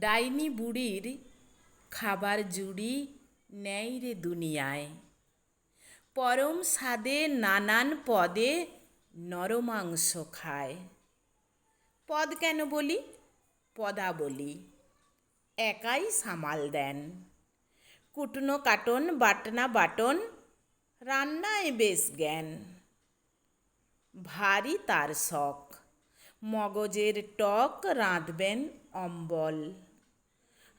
ডাইনি বুড়ির খাবার জুড়ি নেই রে দুনিয়ায়। পরম স্বাদে নানান পদে নরমাংস খায়। পদ কেন বলি? পদা বলি একাই সামাল দেন। কুটনো কাটন, বাটনা বাটন, রান্নায় বেশ জ্ঞান। ভারী তার শখ। মগজের টক রাঁধবেন অম্বল।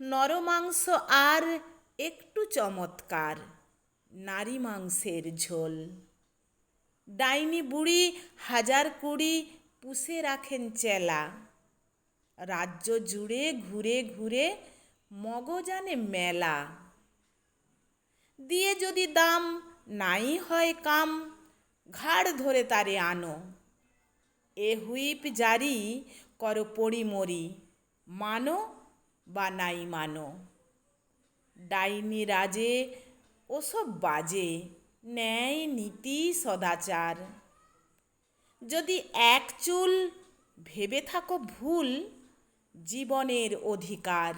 নরমাংস আর একটু চমৎকার, নারী মাংসের ঝোল। ডাইনি বুড়ি হাজার কুড়ি পুষে রাখেন চেলা। রাজ্য জুড়ে ঘুরে ঘুরে মগজানে মেলা। দিয়ে যদি দাম নাই হয় কাম, ঘাড় ধরে তারে আনো। এ হুইপ জারি কর পড়ি মরি, মানো বা নাই মানো। ডাইনি রাজে, ওসব বাজে, ন্যায় নীতি সদাচার। যদি এক চুল ভেবে থাকো ভুল, জীবনের অধিকার।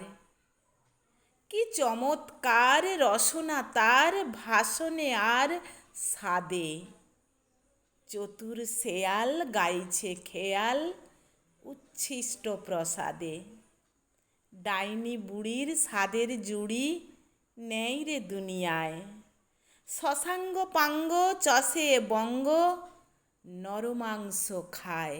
কি চমৎকার রসনা তার ভাষণে আর সাদে। চতুর শেয়াল গাইছে খেয়াল, উচ্ছিষ্ট প্রসাদে। ডাইনি বুড়ির স্বাদের জুড়ি নেই রে দুনিয়ায়। শশাঙ্গ পাঙ্গ চষে বঙ্গ নরমাংস খায়।